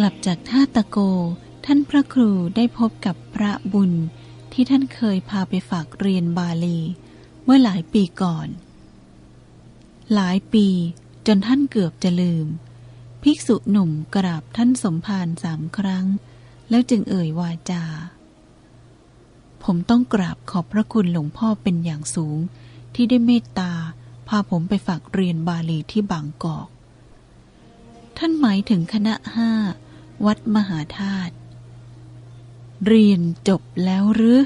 กลับจากท่าตะโก ท่านพระครูได้พบกับพระบุญที่ท่านเคยพาไปฝากเรียนบาลี เมื่อหลายปีก่อน หลายปีจนท่านเกือบจะลืม ภิกษุหนุ่มกราบท่านสมภารสามครั้ง แล้วจึงเอ่ยวาจา ผมต้องกราบขอบพระคุณหลวงพ่อเป็นอย่างสูง ที่ได้เมตตาพาผมไปฝากเรียนบาลีที่บางกอก ท่านหมายถึงคณะห้า วัดมหาธาตุเรียนจบแล้วหรือ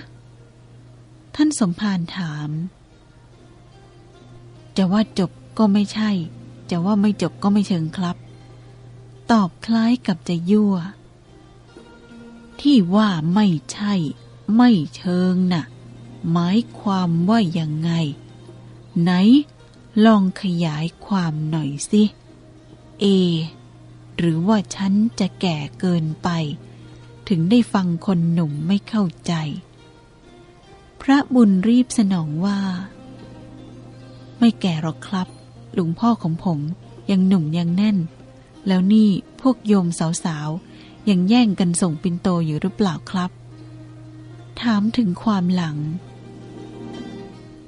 ท่านสมภารถาม จะว่าจบก็ไม่ใช่ จะว่าไม่จบก็ไม่เชิงครับ ตอบคล้ายกับจะยั่ว ที่ว่าไม่ใช่ ไม่เชิงน่ะ หมายความว่ายังไง ไหน ลองขยายความหน่อยสิ เอ หรือว่าฉันจะแก่เกินไป ถึงได้ฟังคนหนุ่มไม่เข้าใจ พระบุญรีบสนองว่า ไม่แก่หรอกครับ หลวงพ่อของผมยังหนุ่มยังแน่น แล้วนี่พวกโยมสาวๆ ยังแย่งกันส่งปินโตอยู่หรือเปล่าครับ ถามถึงความหลัง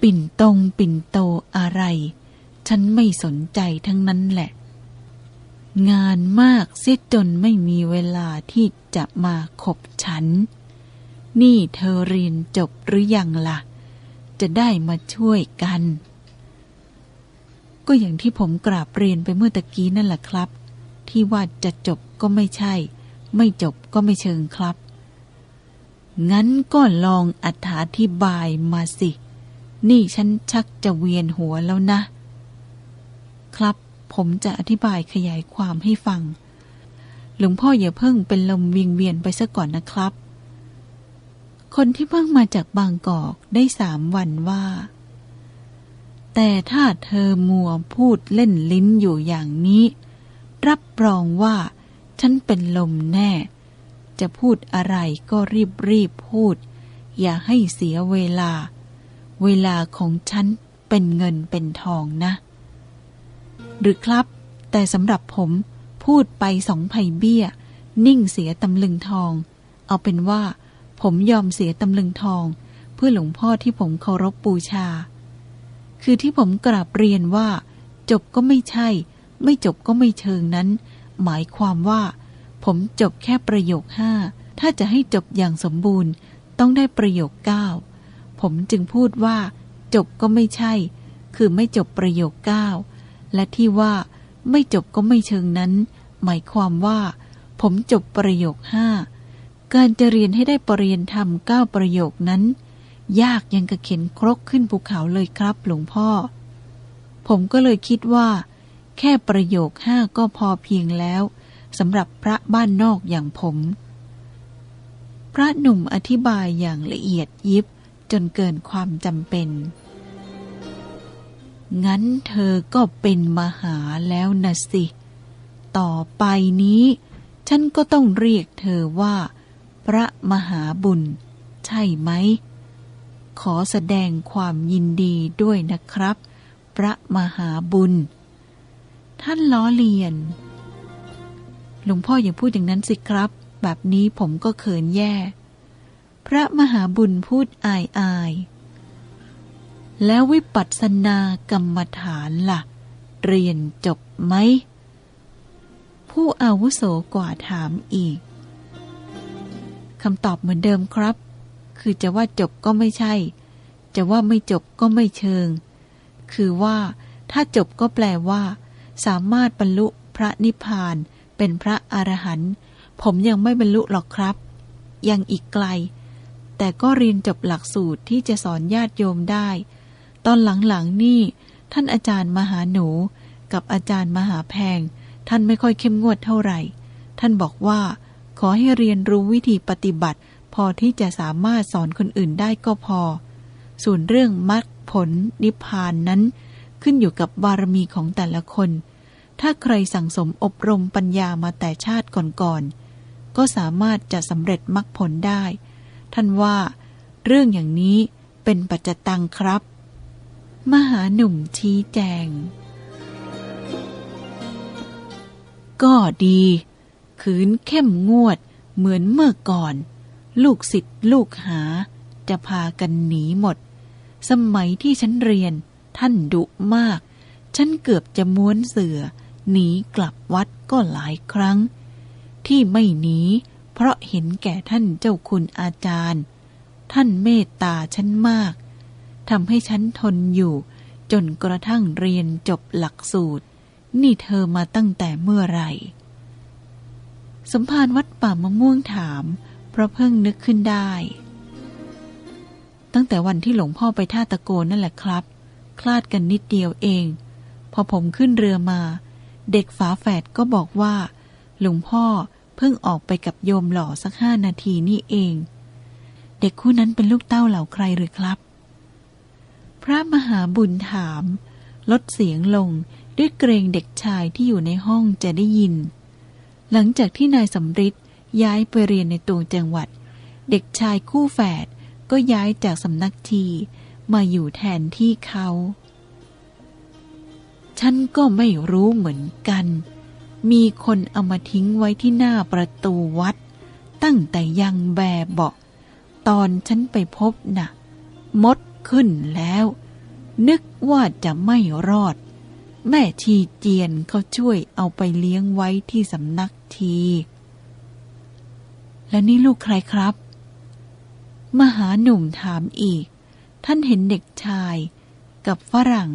ปิ่นตรงปิ่นโตอะไร ฉันไม่สนใจทั้งนั้นแหละ งานมากเสียจนไม่มีเวลาที่จะมาขบฉัน นี่เธอเรียนจบหรือยังละ่ะ จะได้มาช่วยกัน ก็อย่างที่ผมกราบเรียนไปเมื่อตะกี้นั่นแหละครับ ที่ว่าจะจบก็ไม่ใช่ ไม่จบก็ไม่เชิงครับ งั้นก็ลองอธิบายมาสิ นี่ฉันชักจะเวียนหัวแล้วนะ ครับ ผมจะอธิบายขยายความให้ฟัง หลวงพ่ออย่าเพิ่งเป็นลมวิงเวียนไปซะก่อนนะครับ คนที่เพิ่งมาจากบางกอกได้สามวันว่า แต่ถ้าเธอมัวพูดเล่นลิ้นอยู่อย่างนี้ รับรองว่าฉันเป็นลมแน่ จะพูดอะไรก็รีบรีบพูด อย่าให้เสียเวลา เวลาของฉันเป็นเงินเป็นทองนะ หรือครับ แต่สำหรับผมพูดไปสองไผ่เบี้ย นิ่งเสียตำลึงทอง เอาเป็นว่า ผมยอมเสียตำลึงทอง เพื่อหลวงพ่อที่ผมเคารพบูชา คือที่ผมกราบเรียนว่า จบก็ไม่ใช่ ไม่จบก็ไม่เชิงนั้น หมายความว่า ผมจบแค่ประโยคห้าถ้าจะให้จบอย่างสมบูรณ์ ต้องได้ประโยคเก้าผมจึงพูดว่า จบก็ไม่ใช่ คือไม่จบประโยคเก้า และที่ว่าไม่จบก็ไม่เชิงนั้น หมายความว่า ผมจบประโยคห้าการจะเรียนให้ได้ปรริญญาธรรมเก้าประโยคนั้น ยากยังกระเข็นครกขึ้นภูเขาเลยครับหลวงพ่อ ผมก็เลยคิดว่า แค่ประโยคห้าก็พอเพียงแล้วสำหรับพระบ้านนอกอย่างผม พระหนุ่มอธิบายอย่างละเอียดยิบจนเกินความจำเป็น งั้นเธอก็เป็นมหาแล้วนะสิ ต่อไปนี้ ฉันก็ต้องเรียกเธอว่า พระมหาบุญ ใช่ไหม ขอแสดงความยินดีด้วยนะครับ พระมหาบุญ ท่านล้อเลียน หลวงพ่ออย่าพูดอย่างนั้นสิครับ แบบนี้ผมก็เขินแย่ พระมหาบุญพูดอายอาย แล้ววิปัสสนากรรมฐานล่ะ เรียนจบไหม ผู้อาวุโสกว่าถามอีกคำตอบเหมือนเดิมครับ คือจะว่าจบก็ไม่ใช่ จะว่าไม่จบก็ไม่เชิง คือว่าถ้าจบก็แปลว่า สามารถบรรลุพระนิพพานเป็นพระอรหันต์ผมยังไม่บรรลุหรอกครับ ยังอีกไกล แต่ก็เรียนจบหลักสูตรที่จะสอนญาติโยมได้ ตอนหลังๆนี่ ท่านอาจารย์มหาหนู กับอาจารย์มหาแพง ท่านไม่ค่อยเข้มงวดเท่าไหร่ ท่านบอกว่า ขอให้เรียนรู้วิธีปฏิบัติ พอที่จะสามารถสอนคนอื่นได้ก็พอ ส่วนเรื่องมรรคผลนิพพานนั้น ขึ้นอยู่กับบารมีของแต่ละคน ถ้าใครสั่งสมอบรมปัญญามาแต่ชาติก่อนๆก็สามารถจะสำเร็จมรรคผลได้ ท่านว่า เรื่องอย่างนี้เป็นปัจจตังครับ มหาหนุ่มชี้แจง ก็ดี ขืนเข้มงวดเหมือนเมื่อก่อน ลูกศิษย์ลูกหา จะพากันหนีหมด สมัยที่ฉันเรียนท่านดุมาก ฉันเกือบจะม้วนเสือหนีกลับวัดก็หลายครั้ง ที่ไม่หนีเพราะเห็นแก่ท่านเจ้าคุณอาจารย์ ท่านเมตตาฉันมาก ทำให้ฉันทนอยู่ จนกระทั่งเรียนจบหลักสูตร นี่เธอมาตั้งแต่เมื่อไหร่ สมภารวัดป่ามะม่วงถาม เพราะเพิ่งนึกขึ้นได้ ตั้งแต่วันที่หลวงพ่อไปท่าตะโกนนั่นแหละครับ คลาดกันนิดเดียวเอง พอผมขึ้นเรือมา เด็กฝาแฝดก็บอกว่า หลวงพ่อเพิ่งออกไปกับโยมหล่อสักห้านาทีนี่เอง เด็กคู่นั้นเป็นลูกเต้าเหล่าใครหรือครับ พระมหาบุญถาม ลดเสียงลงด้วยเกรงเด็กชายที่อยู่ในห้องจะได้ยิน หลังจากที่นายสำริดย้ายไปเรียนในตัวจังหวัด เด็กชายคู่แฝดก็ย้ายจากสำนักทีมาอยู่แทนที่เขา ฉันก็ไม่รู้เหมือนกัน มีคนเอามาทิ้งไว้ที่หน้าประตูวัด ตั้งแต่ยังแบเบาะ ตอนฉันไปพบนะ่ะ มด ขึ้นแล้ว นึกว่าจะไม่รอด แม่ชีเจียนเขาช่วยเอาไปเลี้ยงไว้ที่สำนักที แล้วนี่ลูกใครครับ มหาหนุ่มถามอีก ท่านเห็นเด็กชาย กับฝรั่ง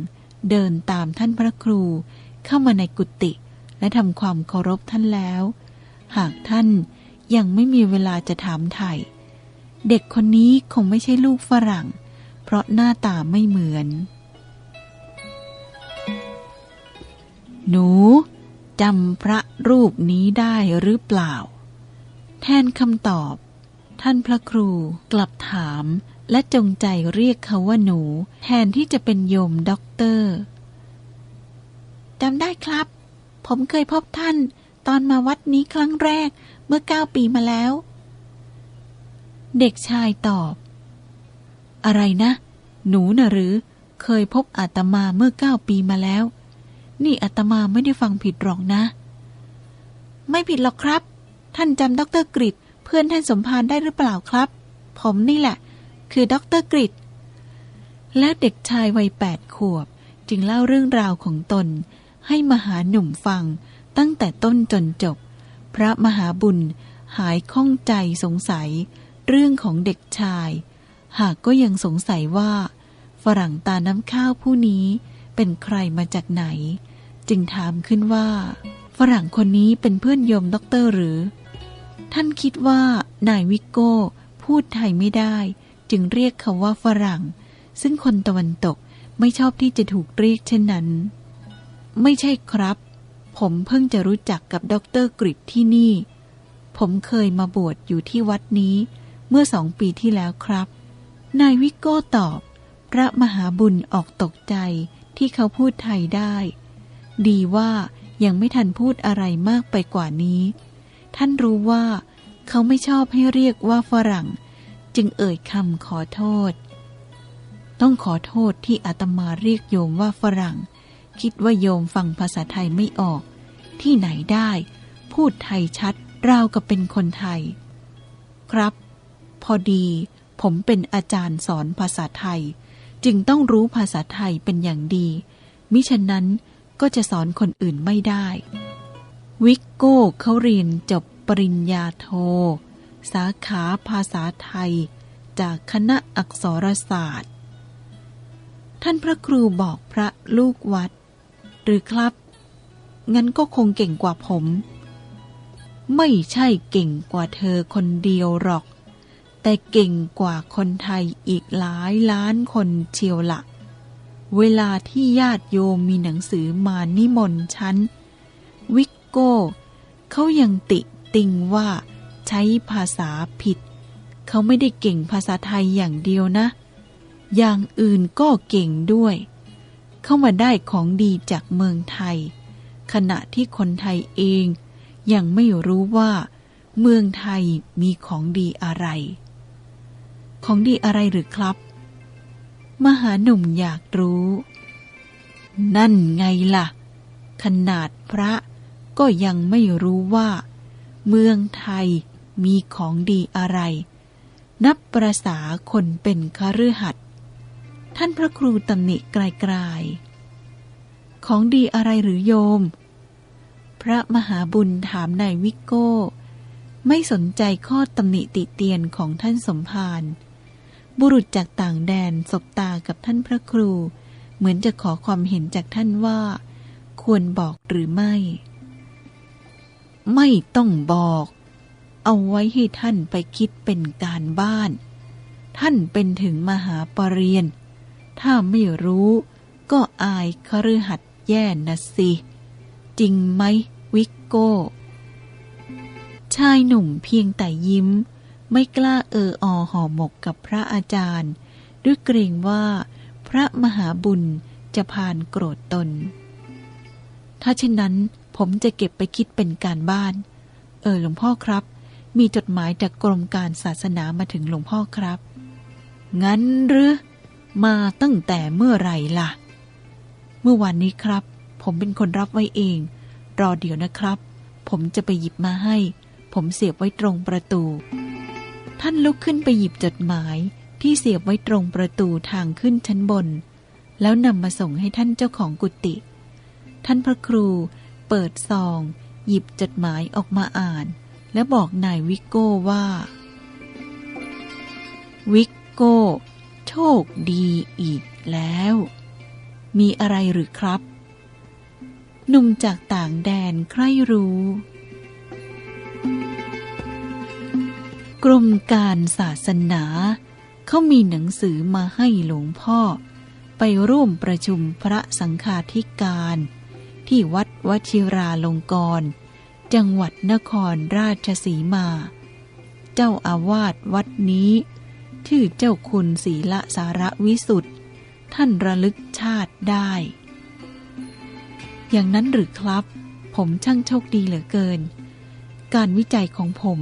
เดินตามท่านพระครูเข้ามาในกุฏิและทำความเคารพท่านแล้ว หากท่านยังไม่มีเวลาจะถามไถ่เด็กคนนี้คงไม่ใช่ลูกฝรั่ง เพราะหน้าตาไม่เหมือน หนูจำพระรูปนี้ได้หรือเปล่า แทนคำตอบ ท่านพระครูกลับถามและจงใจเรียกเขาว่าหนู แทนที่จะเป็นโยมด็อกเตอร์จำได้ครับ ผมเคยพบท่าน ตอนมาวัดนี้ครั้งแรกเมื่อเก้าปีมาแล้ว เด็กชายตอบ อะไรนะ หนูน่ะหรือ เคยพบอาตมาเมื่อเก้าปีมาแล้ว นี่อาตมาไม่ได้ฟังผิดหรอกนะ ไม่ผิดหรอกครับ ท่านจำด็อกเตอร์กริดเพื่อนท่านสมภารได้หรือเปล่าครับ ผมนี่แหละ คือด็อกเตอร์กริดแล้วเด็กชายวัยแปดขวบ จึงเล่าเรื่องราวของตน ให้มหาหนุ่มฟังตั้งแต่ต้นจนจบ พระมหาบุญหายข้องใจสงสัย เรื่องของเด็กชาย หากก็ยังสงสัยว่า ฝรั่งตาน้ำข้าวผู้นี้เป็นใครมาจากไหน จึงถามขึ้นว่า ฝรั่งคนนี้เป็นเพื่อนโยมด็อกเตอร์หรือ ท่านคิดว่านายวิกโก้พูดไทยไม่ได้ จึงเรียกเขาว่าฝรั่ง ซึ่งคนตะวันตกไม่ชอบที่จะถูกเรียกเช่นนั้น ไม่ใช่ครับ ผมเพิ่งจะรู้จักกับด็อกเตอร์กริดที่นี่ ผมเคยมาบวชอยู่ที่วัดนี้ เมื่อสองปีที่แล้วครับ นายวิโก้ตอบ พระมหาบุญออกตกใจที่เขาพูดไทยได้ ดีว่ายังไม่ทันพูดอะไรมากไปกว่านี้ ท่านรู้ว่า เขาไม่ชอบให้เรียกว่าฝรั่ง จึงเอ่ยคำขอโทษ ต้องขอโทษที่อาตมาเรียกโยมว่าฝรั่ง คิดว่าโยมฟังภาษาไทยไม่ออก ที่ไหนได้ พูดไทยชัดราวกับเป็นคนไทย ครับ พอดี ผมเป็นอาจารย์สอนภาษาไทย จึงต้องรู้ภาษาไทยเป็นอย่างดี มิฉะนั้นก็จะสอนคนอื่นไม่ได้ วิกโก้เขาเรียนจบปริญญาโท สาขาภาษาไทย จากคณะอักษรศาสตร์ ท่านพระครูบอกพระลูกวัด หรือครับ งั้นก็คงเก่งกว่าผม ไม่ใช่เก่งกว่าเธอคนเดียวหรอก แต่เก่งกว่าคนไทยอีกหลายล้านคนเชียวละ เวลาที่ญาติโยมมีหนังสือมานิมนต์ฉัน วิกโก้ เขายังติติงว่าใช้ภาษาผิด เขาไม่ได้เก่งภาษาไทยอย่างเดียวนะ อย่างอื่นก็เก่งด้วย เข้ามาได้ของดีจากเมืองไทย ขณะที่คนไทยเองยังไม่รู้ว่าเมืองไทยมีของดีอะไร ของดีอะไรหรือครับ มหาหนุ่มอยากรู้ นั่นไงล่ะ ขนาดพระก็ยังไม่รู้ว่า เมืองไทยมีของดีอะไร นับประษาคนเป็นคฤหัสถ์ท่านพระครูตำหนิไกลๆ ของดีอะไรหรือโยม พระมหาบุญถามนายวิโก้ ไม่สนใจข้อตำหนิติเตียนของท่านสมภาร บุรุษจากต่างแดนสบตากับท่านพระครู เหมือนจะขอความเห็นจากท่านว่า ควรบอกหรือไม่ ไม่ต้องบอก เอาไว้ให้ท่านไปคิดเป็นการบ้าน ท่านเป็นถึงมหาปรริญญาถ้าไม่รู้ก็อายคฤหัสแย่นะสิ จริงไหมวิกโก้ ชายหนุ่มเพียงแต่ยิ้ม ไม่กล้าเอออห่อหมกกับพระอาจารย์ด้วยเกรงว่า พระมหาบุญจะพานโกรธตน ถ้าเช่นนั้นผมจะเก็บไปคิดเป็นการบ้าน เออหลวงพ่อครับ มีจดหมายจากกรมการศาสนามาถึงหลวงพ่อครับ งั้นหรือ มาตั้งแต่เมื่อไหร่ล่ะ เมื่อวานนี้ครับ ผมเป็นคนรับไว้เอง รอเดี๋ยวนะครับ ผมจะไปหยิบมาให้ ผมเสียบไว้ตรงประตู ท่านลุกขึ้นไปหยิบจดหมายที่เสียบไว้ตรงประตูทางขึ้นชั้นบน แล้วนำมาส่งให้ท่านเจ้าของกุฏิท่านพระครูเปิดซอง หยิบจดหมายออกมาอ่าน และบอกนายวิโก้ว่า วิโก้ โชคดีอีกแล้ว มีอะไรหรือครับ หนุ่มจากต่างแดนใครรู้ กรมการศาสนาเขามีหนังสือมาให้หลวงพ่อ ไปร่วมประชุมพระสังฆาธิการ ที่วัดวชิราลงกรณจังหวัดนครราชสีมา เจ้าอาวาสวัดนี้ ชื่อเจ้าคุณศีละสารวิสุทธ์ท่านระลึกชาติได้ อย่างนั้นหรือครับ ผมช่างโชคดีเหลือเกิน การวิจัยของผม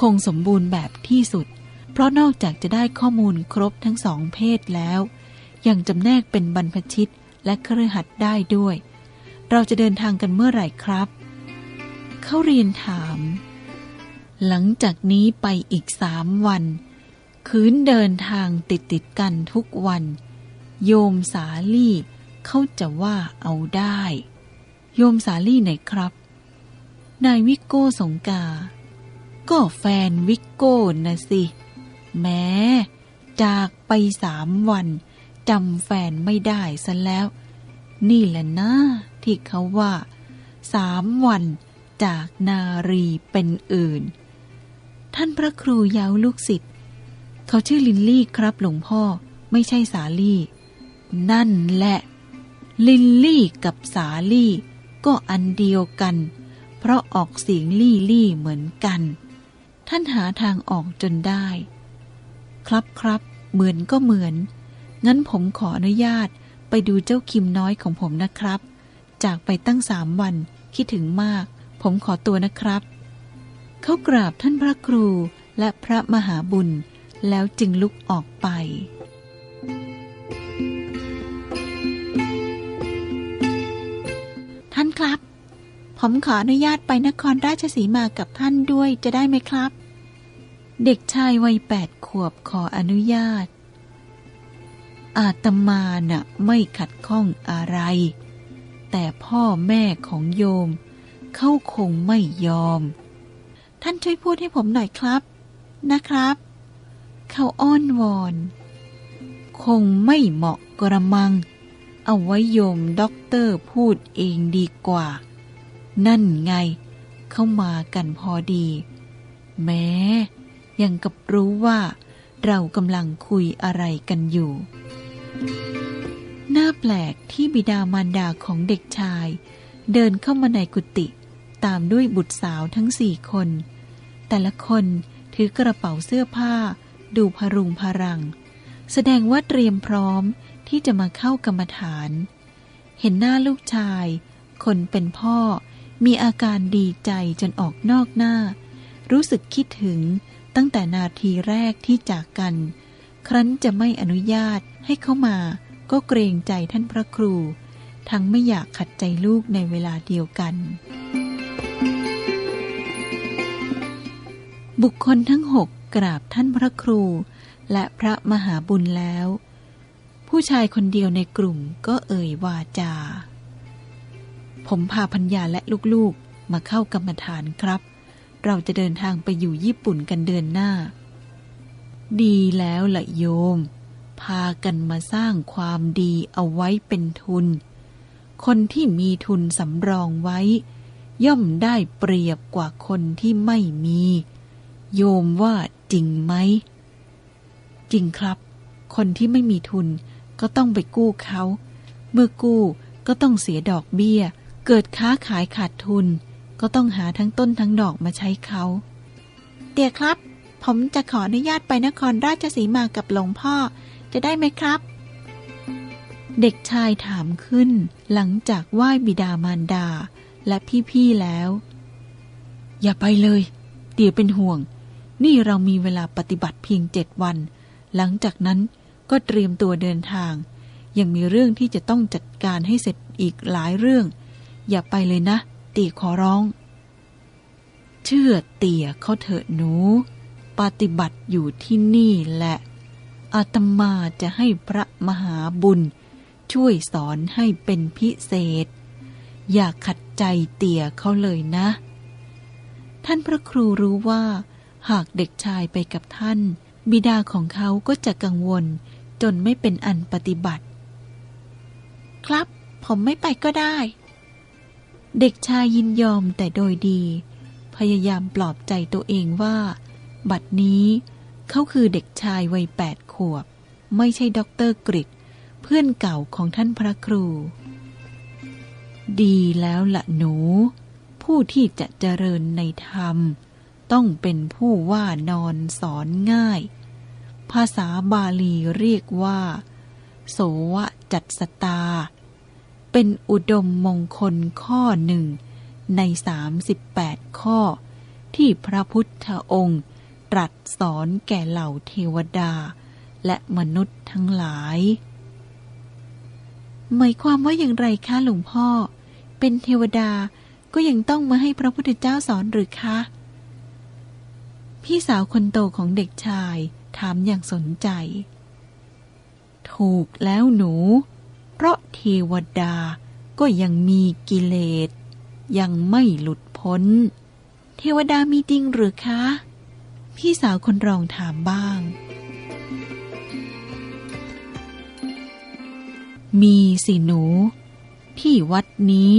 คงสมบูรณ์แบบที่สุด เพราะนอกจากจะได้ข้อมูลครบทั้งสองเพศแล้ว ยังจำแนกเป็นบรรพชิตและเครือขัดได้ด้วย เราจะเดินทางกันเมื่อไหร่ครับ เขาเรียนถาม หลังจากนี้ไปอีกสามวัน คืนเดินทางติดติดกันทุกวัน โยมสาลี่เขาจะว่าเอาได้ โยมสาลี่ไหนครับ นายวิโก้สงกา ก็แฟนวิกโก้นะสิ แม้ จากไปสามวันจำแฟนไม่ได้ซะแล้ว นี่แหละนะที่เขาว่าสามวันจากนารีเป็นอื่น ท่านพระครูยาวลูกศิษย์เขาชื่อลินลี่ครับหลวงพ่อไม่ใช่สาลี่ นั่นแหละ ลินลี่กับสาลี่ ก็อันเดียวกัน เพราะออกเสียงลี่ลี่เหมือนกัน ท่านหาทางออกจนได้ ครับครับเหมือนก็เหมือน งั้นผมขออนุญาตไปดูเจ้าคิมน้อยของผมนะครับ จากไปตั้งสามวันคิดถึงมาก ผมขอตัวนะครับ เขากราบท่านพระครูและพระมหาบุญ แล้วจึงลุกออกไปท่านครับ ผมขออนุญาตไปนครราชสีมากับท่านด้วยจะได้ไหมครับ เด็กชายวัยแปดขวบขออนุญาต อาตมาน่ะไม่ขัดข้องอะไร แต่พ่อแม่ของโยม เขาคงไม่ยอม ท่านช่วยพูดให้ผมหน่อยครับ นะครับ เขาอ้อนวอน คงไม่เหมาะกระมัง เอาไว้โยมด็อกเตอร์พูดเองดีกว่า นั่นไง เข้ามากันพอดี แม้ ยังกับรู้ว่าเรากำลังคุยอะไรกันอยู่ น่าแปลกที่บิดามารดาของเด็กชาย เดินเข้ามาในกุฏิตามด้วยบุตรสาวทั้งสี่คน แต่ละคนถือกระเป๋าเสื้อผ้า ดูพรุงพรัง แสดงว่าเตรียมพร้อมที่จะมาเข้ากรรมฐาน เห็นหน้าลูกชาย คนเป็นพ่อมีอาการดีใจจนออกนอกหน้า รู้สึกคิดถึง ตั้งแต่นาทีแรกที่จากกัน ครั้นจะไม่อนุญาตให้เขามา ก็เกรงใจท่านพระครู ทั้งไม่อยากขัดใจลูกในเวลาเดียวกัน บุคคลทั้งหกกราบท่านพระครู และพระมหาบุญแล้ว ผู้ชายคนเดียวในกลุ่มก็เอ่ยวาจา ผมพาพัญญาและลูกๆมาเข้ากรรมฐานครับ เราจะเดินทางไปอยู่ญี่ปุ่นกันเดือนหน้า ดีแล้วละโยม พากันมาสร้างความดีเอาไว้เป็นทุน คนที่มีทุนสำรองไว้ ย่อมได้เปรียบกว่าคนที่ไม่มี โยมว่าจริงไหม จริงครับ คนที่ไม่มีทุนก็ต้องไปกู้เขา เมื่อกู้ก็ต้องเสียดอกเบี้ย เกิดค้าขายขาดทุน ก็ต้องหาทั้งต้นทั้งดอกมาใช้เขาเดี๋ยวครับ ผมจะขออนุญาตไปนครราชสีมากับหลวงพ่อ จะได้ไหมครับ เด็กชายถามขึ้น หลังจากไหว้บิดามารดา และพี่ๆแล้ว อย่าไปเลยเดี๋ยวเป็นห่วง นี่เรามีเวลาปฏิบัติเพียงเจ็ดวัน หลังจากนั้นก็เตรียมตัวเดินทาง ยังมีเรื่องที่จะต้องจัดการให้เสร็จอีกหลายเรื่อง อย่าไปเลยนะเตี่ยขอร้อง เชื่อเตี่ยเขาเถอะหนู ปฏิบัติอยู่ที่นี่แหละอาตมาจะให้พระมหาบุญ ช่วยสอนให้เป็นพิเศษ อย่าขัดใจเตี่ยเขาเลยนะ ท่านพระครูรู้ว่า หากเด็กชายไปกับท่าน บิดาของเขาก็จะกังวล จนไม่เป็นอันปฏิบัติ ครับ ผมไม่ไปก็ได้ เด็กชายยินยอมแต่โดยดี พยายามปลอบใจตัวเองว่า บัดนี้เขาคือเด็กชายวัยแปดขวบ ไม่ใช่ด็อกเตอร์กริดเพื่อนเก่าของท่านพระครู ดีแล้วละหนู ผู้ที่จะเจริญในธรรม ต้องเป็นผู้ว่านอนสอนง่าย ภาษาบาลีเรียกว่า โสวะจัตสตา เป็นอุดมมงคลข้อหนึ่งในสามสิบแปดข้อ ที่พระพุทธองค์ ตรัสสอนแก่เหล่าเทวดา และมนุษย์ทั้งหลาย หมายความว่าอย่างไรคะหลวงพ่อ เป็นเทวดาก็ยังต้องมาให้พระพุทธเจ้าสอนหรือคะ พี่สาวคนโตของเด็กชายถามอย่างสนใจ ถูกแล้วหนู เพราะเทวดาก็ยังมีกิเลส ยังไม่หลุดพ้น เทวดามีจริงหรือคะ พี่สาวคนรองถามบ้าง มีสิหนู ที่วัดนี้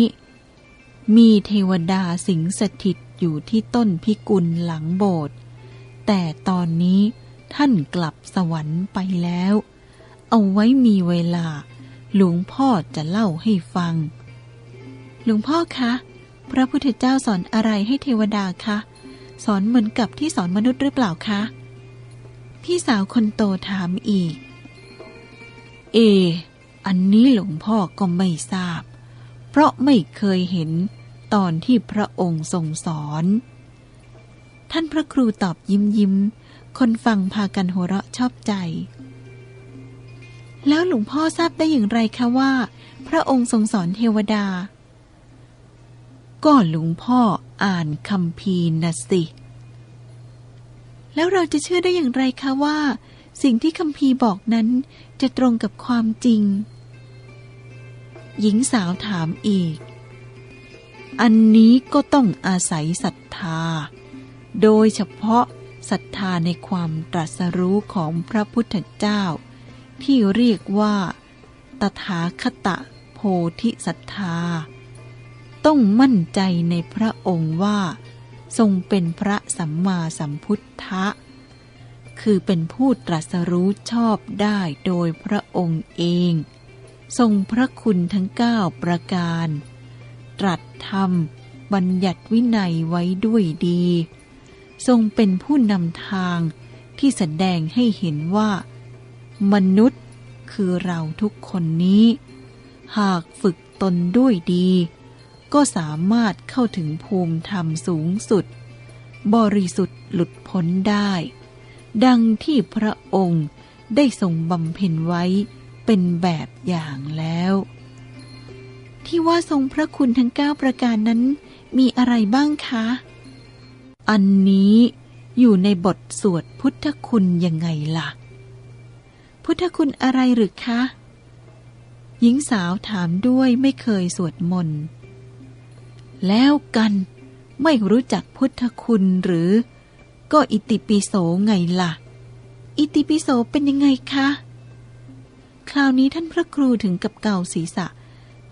มีเทวดาสิงสถิตอยู่ที่ต้นพิกุลหลังโบสถ์แต่ตอนนี้ท่านกลับสวรรค์ไปแล้ว เอาไว้มีเวลา หลวงพ่อจะเล่าให้ฟัง หลวงพ่อคะ พระพุทธเจ้าสอนอะไรให้เทวดาคะ สอนเหมือนกับที่สอนมนุษย์หรือเปล่าคะ พี่สาวคนโตถามอีก เอ อันนี้หลวงพ่อก็ไม่ทราบ เพราะไม่เคยเห็นตอนที่พระองค์ทรงสอน ท่านพระครูตอบยิ้มยิ้ม คนฟังพากันหัวเราะชอบใจ แล้วหลวงพ่อทราบได้อย่างไรคะว่า พระองค์ทรงสอนเทวดา ก็หลวงพ่ออ่านคำพีนะสิ แล้วเราจะเชื่อได้อย่างไรคะว่า สิ่งที่คำพีบอกนั้นจะตรงกับความจริง หญิงสาวถามอีก อันนี้ก็ต้องอาศัยศรัทธา โดยเฉพาะศรัทธาในความตรัสรู้ของพระพุทธเจ้า ที่เรียกว่า ตถาคตโพธิศรัทธา ต้องมั่นใจในพระองค์ว่า ทรงเป็นพระสัมมาสัมพุทธะ คือเป็นผู้ตรัสรู้ชอบได้โดยพระองค์เอง ทรงพระคุณทั้งเก้าประการ ตรัสธรรมบัญญัติวินัยไว้ด้วยดี ทรงเป็นผู้นำทางที่แสดงให้เห็นว่า มนุษย์คือเราทุกคนนี้ หากฝึกตนด้วยดี ก็สามารถเข้าถึงภูมิธรรมสูงสุด บริสุทธิ์หลุดพ้นได้ ดังที่พระองค์ได้ทรงบำเพ็ญไว้เป็นแบบอย่างแล้ว ที่ว่าทรงพระคุณทั้งเก้าประการนั้น มีอะไรบ้างคะ อันนี้อยู่ในบทสวดพุทธคุณยังไงล่ะ พุทธคุณอะไรหรือคะ หญิงสาวถามด้วยไม่เคยสวดมนต์ แล้วกันไม่รู้จักพุทธคุณหรือ ก็อิติปิโสไงล่ะ อิติปิโสเป็นยังไงคะ คราวนี้ท่านพระครูถึงกับเกาศีรษะ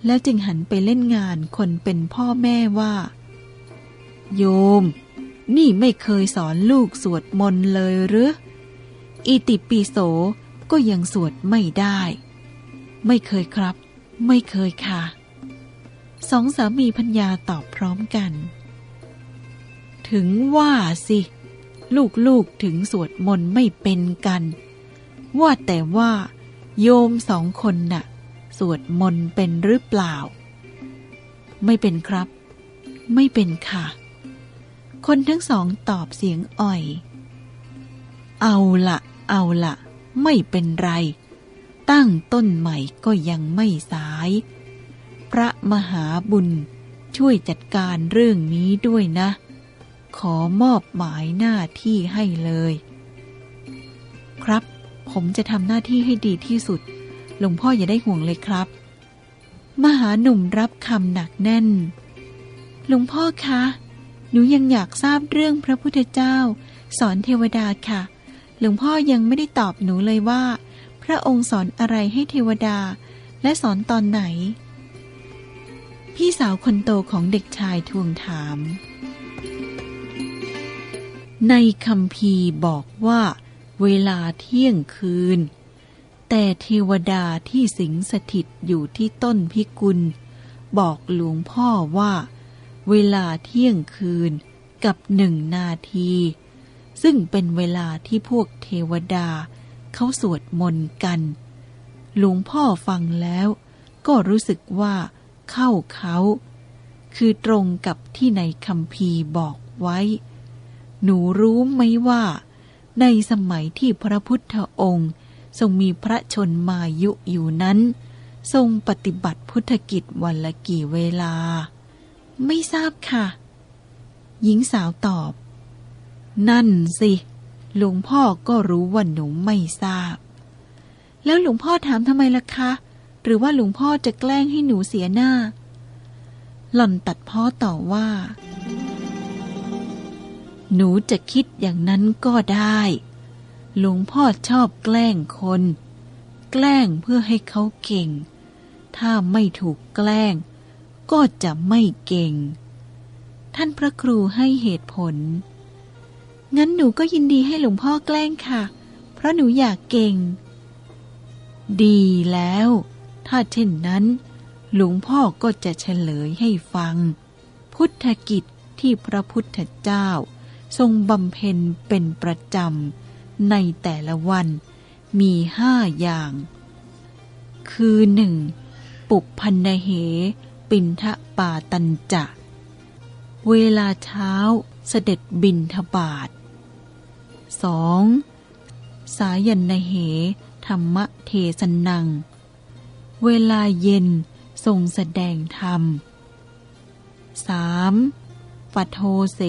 แล้วจึงหันไปเล่นงานคนเป็นพ่อแม่ว่า โยม นี่ไม่เคยสอนลูกสวดมนต์เลยหรืออิติปิโส ก็ยังสวดไม่ได้ ไม่เคยครับ ไม่เคยค่ะ สองสามีพัญญาตอบพร้อมกัน ถึงว่าสิ ลูกๆถึงสวดมนต์ไม่เป็นกัน ว่าแต่ว่า โยมสองคนน่ะ สวดมนต์เป็นหรือเปล่า ไม่เป็นครับ ไม่เป็นค่ะ คนทั้งสองตอบเสียงอ่อย เอาละเอาละ ไม่เป็นไร ตั้งต้นใหม่ก็ยังไม่สาย พระมหาบุญช่วยจัดการเรื่องนี้ด้วยนะ ขอมอบหมายหน้าที่ให้เลย ครับ ผมจะทำหน้าที่ให้ดีที่สุด หลวงพ่ออย่าได้ห่วงเลยครับ มหาหนุ่มรับคำหนักแน่น หลวงพ่อคะ หนูยังอยากทราบเรื่องพระพุทธเจ้า สอนเทวดาค่ะ หลวงพ่อยังไม่ได้ตอบหนูเลยว่า พระองค์สอนอะไรให้เทวดา และสอนตอนไหน พี่สาวคนโตของเด็กชายทวงถาม ในคำพีบอกว่า เวลาเที่ยงคืน แต่เทวดาที่สิงสถิตอยู่ที่ต้นพิกุล บอกหลวงพ่อว่า เวลาเที่ยงคืนกับหนึ่งนาที ซึ่งเป็นเวลาที่พวกเทวดา เขาสวดมนต์กัน หลวงพ่อฟังแล้ว ก็รู้สึกว่า เข้าเขา คือตรงกับที่ในคำพีบอกไว้ หนูรู้ไหมว่า ในสมัยที่พระพุทธองค์ ทรงมีพระชนมายุอยู่นั้น ทรงปฏิบัติพุทธกิจวันละกี่เวลา ไม่ทราบค่ะ หญิงสาวตอบ นั่นสิหลวงพ่อก็รู้ว่าหนูไม่ทราบ แล้วหลวงพ่อถามทำไมล่ะคะ หรือว่าหลวงพ่อจะแกล้งให้หนูเสียหน้า หล่อนตัดพ้อต่อว่า หนูจะคิดอย่างนั้นก็ได้ หลวงพ่อชอบแกล้งคน แกล้งเพื่อให้เขาเก่ง ถ้าไม่ถูกแกล้ง ก็จะไม่เก่ง ท่านพระครูให้เหตุผล งั้นหนูก็ยินดีให้หลวงพ่อแกล้งค่ะ เพราะหนูอยากเก่ง ดีแล้ว ถ้าเช่นนั้น หลวงพ่อก็จะเฉลยให้ฟัง พุทธกิจที่พระพุทธเจ้า ทรงบำเพ็ญเป็นประจำในแต่ละวันมีห้าอย่าง คือหนึ่งปุพพันนเห ปินทะปาตันจะ เวลาเช้าเสด็จบินทบาท 2. สายันนเห ธรรมเทสนัง เวลาเย็นทรงแสดงธรรม 3. ปัทโทเส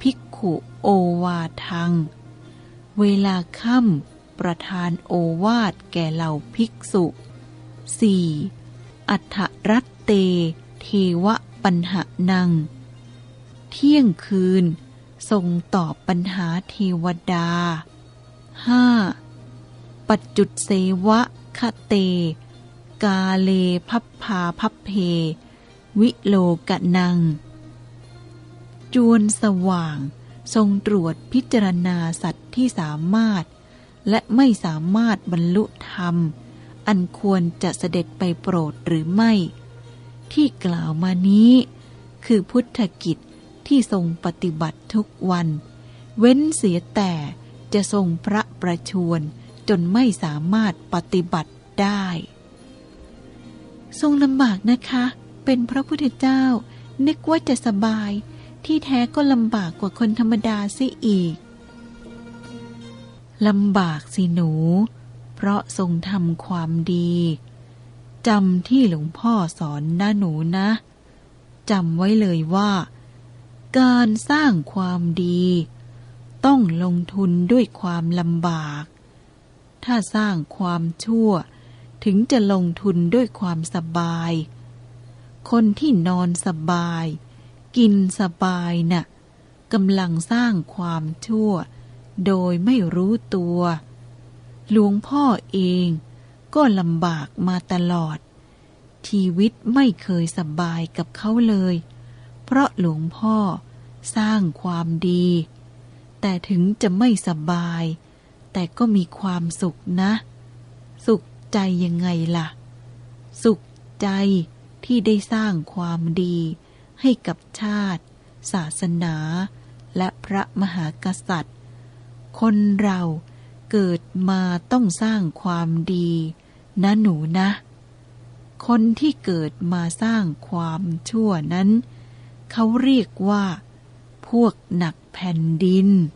ภิกขุโอวาทัง เวลาค่ำประทานโอวาทแก่เหล่าภิกษุ 4. อัฏฐรัตเต เทวปัญหานัง เที่ยงคืน ทรงตอบปัญหาเทวดา 5. ปัจจุดเสวะคะเต กาเลพับพาพับเพ วิโลกะนัง จวนสว่าง ทรงตรวจพิจารณาสัตว์ที่สามารถ และไม่สามารถบรรลุธรรม อันควรจะเสด็จไปโปรดหรือไม่ ที่กล่าวมานี้ คือพุทธกิจ ที่ทรงปฏิบัติทุกวัน เว้นเสียแต่จะทรงพระประชวรจนไม่สามารถปฏิบัติได้ ทรงลำบากนะคะ เป็นพระพุทธเจ้า นึกว่าจะสบาย ที่แท้ก็ลำบากกว่าคนธรรมดาเสียอีกลำบากสิหนู เพราะทรงทำความดีจำที่หลวงพ่อสอนนะหนูนะจำไว้เลยว่า การสร้างความดี ต้องลงทุนด้วยความลำบาก ถ้าสร้างความชั่ว ถึงจะลงทุนด้วยความสบาย คนที่นอนสบาย กินสบายน่ะกำลังสร้างความชั่ว โดยไม่รู้ตัว หลวงพ่อเองก็ลำบากมาตลอด ชีวิตไม่เคยสบายกับเขาเลย เพราะหลวงพ่อสร้างความดี แต่ถึงจะไม่สบาย แต่ก็มีความสุขนะ สุขใจยังไงล่ะ สุขใจที่ได้สร้างความดี ให้กับชาติ ศาสนา และพระมหากษัตริย์ คนเราเกิดมาต้องสร้างความดี นะหนูนะ คนที่เกิดมาสร้างความชั่วนั้น เขาเรียกว่า พวกหนักแผ่นดิน「